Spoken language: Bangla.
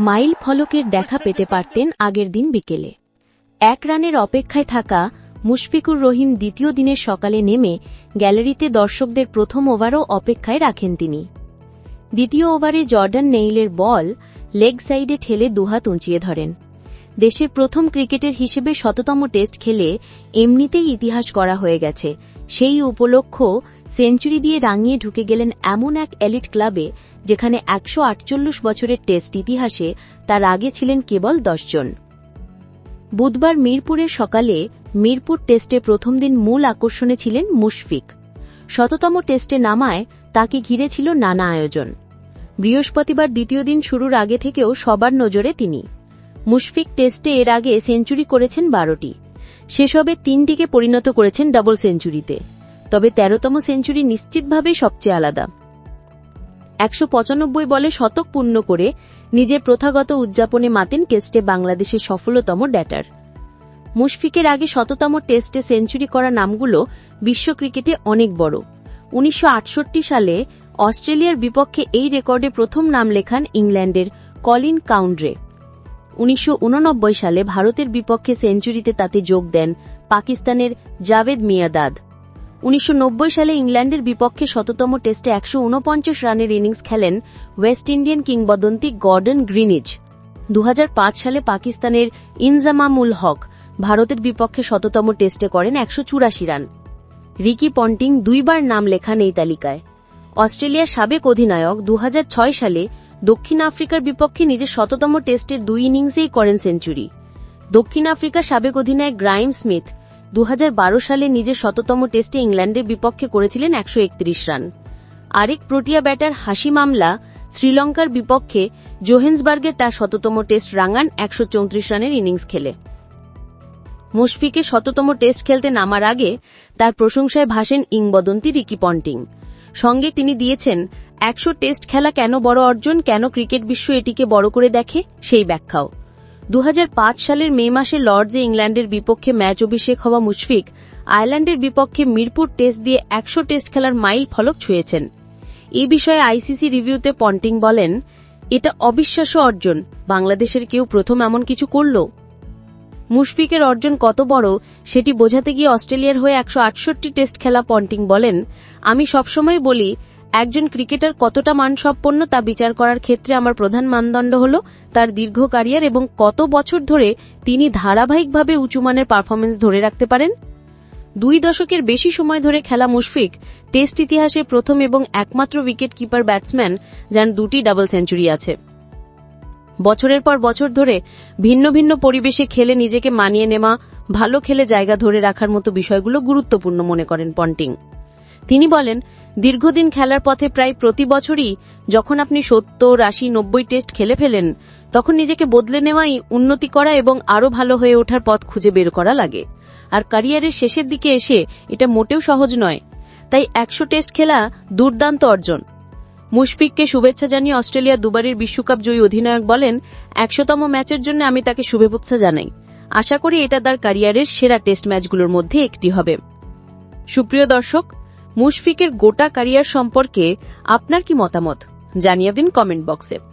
মাইল ফলকের দেখা পেতে পারতেন আগের দিন বিকেলে। এক রানের অপেক্ষায় থাকা মুশফিকুর রহিম দ্বিতীয় দিনের সকালে নেমে গ্যালারিতে দর্শকদের প্রথম ওভারও অপেক্ষায় রাখেন তিনি। দ্বিতীয় ওভারে জর্ডান নেইলের বল লেগ সাইডে ঠেলে দুহাত উঁচিয়ে ধরেন। দেশের প্রথম ক্রিকেটের হিসেবে শততম টেস্ট খেলে এমনিতেই ইতিহাস করা হয়ে গেছে। সেই উপলক্ষ সেঞ্চুরি দিয়ে রাঙিয়ে ঢুকে গেলেন এমন এক এলিট ক্লাবে যেখানে একশো আটচল্লিশ বছরের টেস্ট ইতিহাসে তার আগে ছিলেন কেবল দশজন। বুধবার মিরপুরের সকালে মিরপুর টেস্টে প্রথম দিন মূল আকর্ষণে ছিলেন মুশফিক। শততম টেস্টে নামায় তাকে ঘিরে ছিল নানা আয়োজন। বৃহস্পতিবার দ্বিতীয় দিন শুরুর আগে থেকেও সবার নজরে তিনি। মুশফিক টেস্টে এর আগে সেঞ্চুরি করেছেন বারোটি। সেসবে তিনটিকে পরিণত করেছেন ডাবল সেঞ্চুরিতে। তবে তেরোতম সেঞ্চুরি নিশ্চিতভাবে সবচেয়ে আলাদা। একশো পঁচানব্বই বলে শতক পূর্ণ করে নিজের প্রথাগত উদযাপনে মাতেন টেস্টে বাংলাদেশের সফলতম ড্যাটার মুশফিকের আগে শততম টেস্টে সেঞ্চুরি করা নামগুলো বিশ্ব ক্রিকেটে অনেক বড়। উনিশশো আটষট্টি সালে অস্ট্রেলিয়ার বিপক্ষে এই রেকর্ডে প্রথম নাম লেখান ইংল্যান্ডের কলিন কাউন্ড্রে। উনিশশো উননব্বই সালে ভারতের বিপক্ষে সেঞ্চুরিতে তাতে যোগ দেন পাকিস্তানের জাভেদ মিয়াদাদ। উনিশশো নব্বই সালে ইংল্যান্ডের বিপক্ষে শততম টেস্টে একশো উনপঞ্চাশ রানের ইনিংস খেলেন ওয়েস্ট ইন্ডিয়ান কিংবদন্তি গর্ডন গ্রিনিজ দু হাজার পাঁচ সালে পাকিস্তানের ইনজামামুল হক ভারতের বিপক্ষে শততম টেস্টে করেন একশো চুরাশি রান। রিকি পন্টিং দুইবার নাম লেখান এই তালিকায়। অস্ট্রেলিয়ার সাবেক অধিনায়ক দু হাজার ছয় সালে দক্ষিণ আফ্রিকার বিপক্ষে নিজের শততম টেস্টের দুই ইনিংসেই করেন সেঞ্চুরি। দক্ষিণ আফ্রিকার সাবেক অধিনায়ক গ্রাইম স্মিথ দু হাজার বারো সালে নিজের শততম টেস্টে ইংল্যান্ডের বিপক্ষে করেছিলেন একশো একত্রিশ রান। আরেক প্রোটিয়া ব্যাটার হাসি মামলা শ্রীলঙ্কার বিপক্ষে জোহেন্সবার্গের তার শততম টেস্ট রাঙান একশো চৌত্রিশ রানের ইনিংস খেলে। মুশফিকে শততম টেস্ট খেলতে নামার আগে তার প্রশংসায় ভাসেন ইংবদন্তি রিকি পন্টিং। সঙ্গে তিনি দিয়েছেন, একশো টেস্ট খেলা কেন বড় অর্জন, কেন ক্রিকেট বিশ্ব এটিকে বড় করে দেখে? সেই ব্যাখ্যাও। দু হাজার পাঁচ সালের মে মাসে লর্ডসে ইংল্যান্ডের বিপক্ষে ম্যাচ অভিষেক হওয়া মুশফিক, আয়ারল্যান্ডের বিপক্ষে মিরপুর টেস্ট দিয়ে একশো টেস্ট খেলার মাইল ফলক ছুঁয়েছেন। এ বিষয়ে আইসিসি রিভিউতে পন্টিং বলেন, এটা অবিশ্বাস্য অর্জন, বাংলাদেশের কেউ প্রথম এমন কিছু করল? মুশফিকের অর্জন কত বড়, সেটি বোঝাতে গিয়ে অস্ট্রেলিয়ার হয়ে একশো আটষট্টি টেস্ট খেলা পন্টিং বলেন, আমি সবসময় বলি একজন ক্রিকেটার কতটা মানসম্পন্ন তা বিচার করার ক্ষেত্রে আমার প্রধান মানদণ্ড হল তার দীর্ঘ ক্যারিয়ার এবং কত বছর ধরে তিনি ধারাবাহিকভাবে উঁচুমানের পারফরমেন্স ধরে রাখতে পারেন? দুই দশকের বেশি সময় ধরে খেলা মুশফিক, টেস্ট ইতিহাসে প্রথম এবং একমাত্র উইকেট কিপার ব্যাটসম্যান, যার দুটি ডাবল সেঞ্চুরি আছে। বছরের পর বছর ধরে ভিন্ন ভিন্ন পরিবেশে খেলে নিজেকে মানিয়ে নেওয়া, ভালো খেলে জায়গা ধরে রাখার মতো বিষয়গুলো গুরুত্বপূর্ণ মনে করেন পন্টিং। তিনি বলেন দীর্ঘদিন খেলার পথে প্রায় প্রতি বছরই যখন আপনি সত্তর, আশি, নব্বই টেস্ট খেলে ফেলেন, তখন নিজেকে বদলে নেওয়াই উন্নতি করা এবং আরও ভালো হয়ে ওঠার পথ খুঁজে বের করা লাগে। আর ক্যারিয়ারের শেষের দিকে এসে এটা মোটেও সহজ নয়। তাই একশো টেস্ট খেলা দুর্দান্ত অর্জন। মুশফিককে শুভেচ্ছা জানিয়ে অস্ট্রেলিয়া দুবারের বিশ্বকাপ জয়ী অধিনায়ক বলেন, একশোতম ম্যাচের জন্য আমি তাকে শুভেচ্ছা জানাই। আশা করি এটা তার ক্যারিয়ারের সেরা টেস্ট ম্যাচগুলোর মধ্যে একটি হবে। সুপ্রিয় দর্শক মুশফিকের গোটা ক্যারিয়ার সম্পর্কে আপনার কি মতামত? জানিয়ে দিন কমেন্ট বক্সে।